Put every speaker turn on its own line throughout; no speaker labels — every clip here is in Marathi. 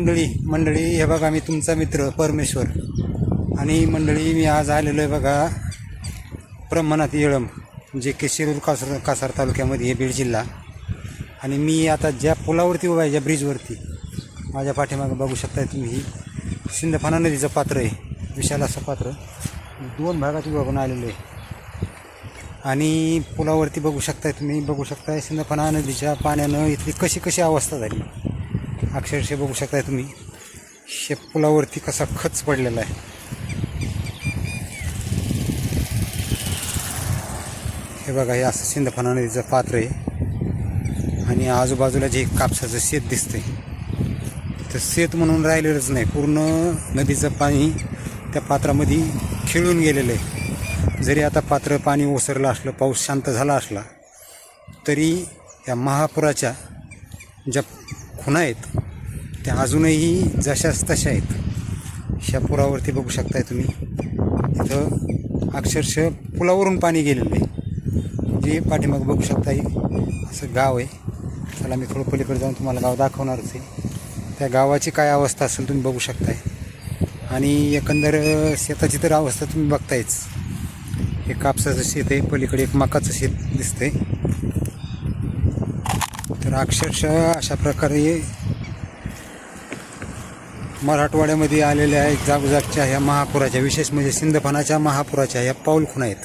मंडळी मंडळी हे बघा मी तुमचा मित्र परमेश्वर. आणि मंडळी मी आज आलेलो आहे बघा ब्रह्मनाथ येळम जे की शिरूर कासर कासार तालुक्यामध्ये हे बीड जिल्हा. आणि मी आता ज्या पुलावरती उभा आहे ज्या ब्रिजवरती माझ्या पाठीमागं बघू शकताय तुम्ही. ही नदीचं पात्र आहे विशाल असं पात्र. दोन भागात विभागून आलेलं आहे. आणि पुलावरती बघू शकताय तुम्ही बघू शकताय सिंधफाना नदीच्या पाण्यानं इथली कशी कशी अवस्था झाली. अक्षरशः बघू शकताय तुम्ही. शे पुलावरती कसा खच पडलेला आहे. हे बघा हे असं सिंदफाना नदीचं पात्र आहे. आणि आजूबाजूला जे कापसाचं शेत दिसतंय तर शेत म्हणून राहिलेलंच नाही. पूर्ण नदीचं पाणी त्या पात्रामध्ये खिळून गेलेलं आहे. जरी आता पात्र पाणी ओसरलं असलं पाऊस शांत झाला असला तरी या महापुराच्या ज्या खुणा आहेत. त्या अजूनही जशाच तशा आहेत. ह्या पुरावरती बघू शकताय तुम्ही. इथं अक्षरशः पुलावरून पाणी गेलेलं आहे. जे पाठीमाग बघू शकता असं गाव आहे. चला मी थोडं पलीकडे जाऊन तुम्हाला गाव दाखवणारच आहे. त्या गावाची काय अवस्था असेल तुम्ही बघू शकताय. आणि एकंदर शेताची तर अवस्था तुम्ही बघतायच. हे कापसाचं शेत आहे पलीकडे एक मकाचं शेत दिसतंय. तर अक्षरशः अशा प्रकारे मराठवाड्यामध्ये आलेल्या आहेत जागोजागच्या ह्या महापुराच्या विशेष म्हणजे सिंदफानाच्या महापुराच्या ह्या पाऊल खुणा आहेत.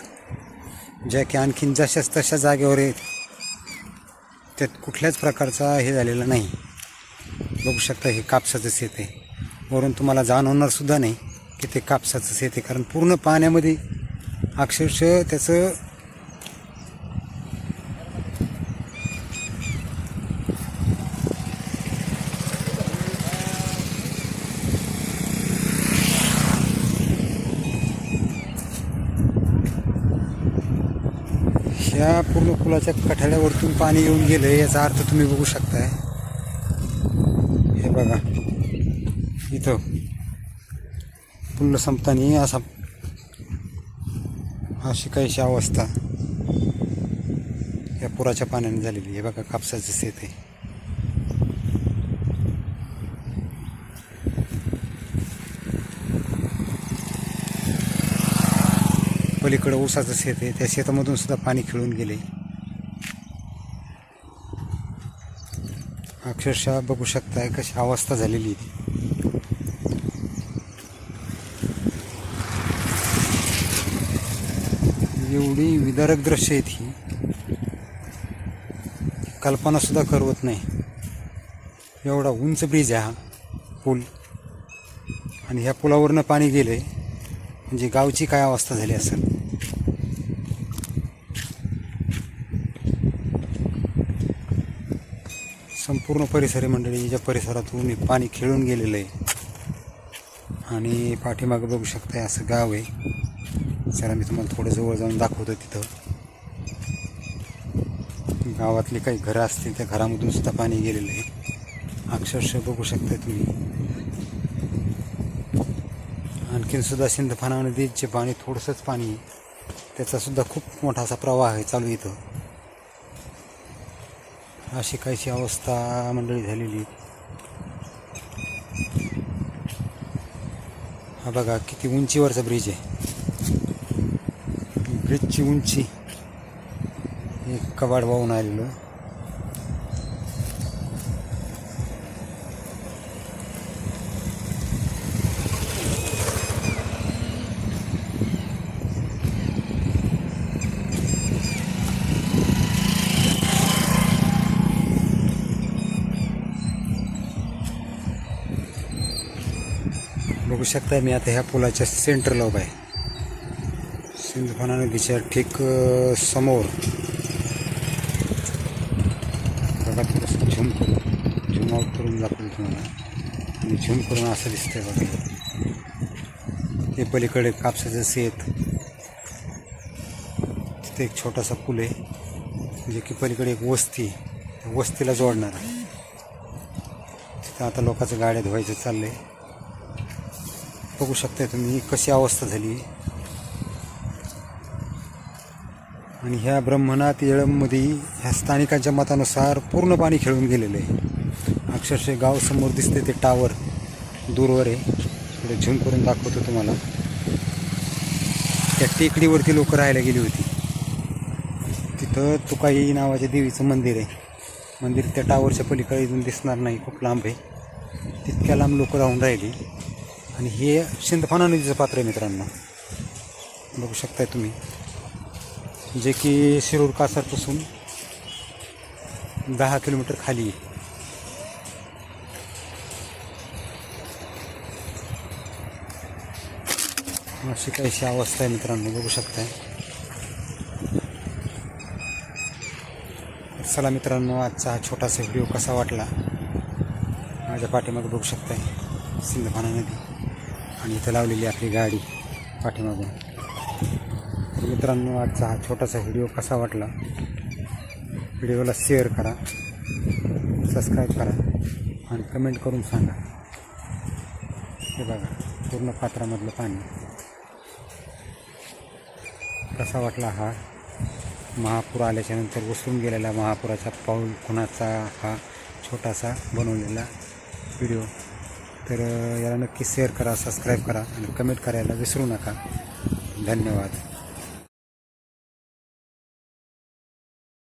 ज्या की आणखीन जशाच तशा जागेवर आहेत त्यात कुठल्याच प्रकारचा हे झालेला नाही. बघू शकता हे कापसाचं शेत आहे. वरून तुम्हाला जाणवणार सुद्धा नाही की ते कापसाचं शेत आहे कारण पूर्ण पाण्यामध्ये अक्षरशः त्याचं ह्या पूर्ण पुलाच्या कठाड्यावरतून पाणी येऊन गेलं याचा अर्थ तुम्ही बघू शकताय. हे बघा. इथं. पुल संपताना असा अशी काहीशी अवस्था या पुराच्या पाण्याने झालेली आहे. बघा कापसाचं शेत आहे. पलीकडं ऊसाचं शेत आहे. त्या शेतामधून सुद्धा पाणी खिळून गेले अक्षरशः बघू शकताय कशी अवस्था झालेली आहे एवढी विदारक दृश्य आहेत ही कल्पना सुद्धा करवत नाही. एवढा उंच ब्रिज आहे हा पूल. आणि ह्या पुलावरनं पाणी गेलंय. म्हणजे गावची काय अवस्था झाली असेल? पूर्ण परिसरी मंडळीच्या परिसरातून पाणी खेळून गेलेलं आहे. आणि पाठीमागं बघू शकताय असं गाव आहे. चला मी तुम्हाला थोडं जवळ जाऊन दाखवतो तिथं. गावातली काही घरं असतील त्या घरामधून सुद्धा पाणी गेलेलं आहे. अक्षरशः बघू शकताय तुम्ही. आणखीन सुद्धा सिंधफाना नदीचे पाणी थोडंसंच पाणी आहे खूप मोठा असा प्रवाह आहे चालू इथं. अशी काहीशी अवस्था मंडळी झालेली हा बघा किती उंचीवरचा ब्रिज आहे. ब्रिजची उंची एक कबाड वाहून आलेलं. बघू शकता मी आता ह्या पुलाच्या सेंटरला उभा आहे. सिंधफणा नदीच्या ठीक समोर. बघा थोडंसं करून झूम आउट करून दाखवलं तुम्हाला. आणि झुम करून असं दिसतंय बघा. ते पलीकडे कापसाचं शेत. तिथे एक छोटासा पूल आहे जे की पलीकडे एक वस्ती वस्तीला जोडणार आहे. तिथं आता लोकांचं गाड्या धुवायचं चाललंय. बघू शकताय तुम्ही कशी अवस्था झाली. आणि ह्या ब्रह्मनाथ येळममध्ये ह्या स्थानिकांच्या मतानुसार पूर्ण पाणी खेळून गेलेलं आहे. अक्षरशः गाव समोर दिसते ते टावर दूरवर आहे. थोडं झूम करून दाखवतो तुम्हाला. त्या टेकडीवरती लोक राहायला गेली होती. तिथं तुकाई नावाच्या देवीचं मंदिर आहे. मंदिर त्या टावरच्या पलीकडे इथून दिसणार नाही खूप लांब आहे. तितक्या लांब लोक राहून राहिली. आणि हे सिंदफाना नदीचं पात्र आहे मित्रांनो. बघू शकताय तुम्ही. जे की शिरूर कासारपासून दहा किलोमीटर खाली अशी काहीशी अवस्था आहे मित्रांनो बघू शकताय. चला मित्रांनो आजचा हा छोटासा व्हिडिओ कसा वाटला? माझ्या पाठीमागे बघू शकताय सिंधफाना नदी. आणि इथं लावलेली आपली गाडी पाठीमागून. मित्रांनो आजचा हा छोटासा व्हिडिओ कसा वाटला? व्हिडिओला शेअर करा सबस्क्राईब करा आणि कमेंट करून सांगा. हे बघा पूर्ण पात्रामधलं पाणी. कसा वाटला हा? महापूर आल्याच्यानंतर उसळून गेलेला महापुराचा पाऊल खुणाचा हा छोटासा बनवलेला व्हिडिओ? तर याला नक्की शेअर करा सबस्क्राईब करा आणि कमेंट करायला विसरू नका. धन्यवाद.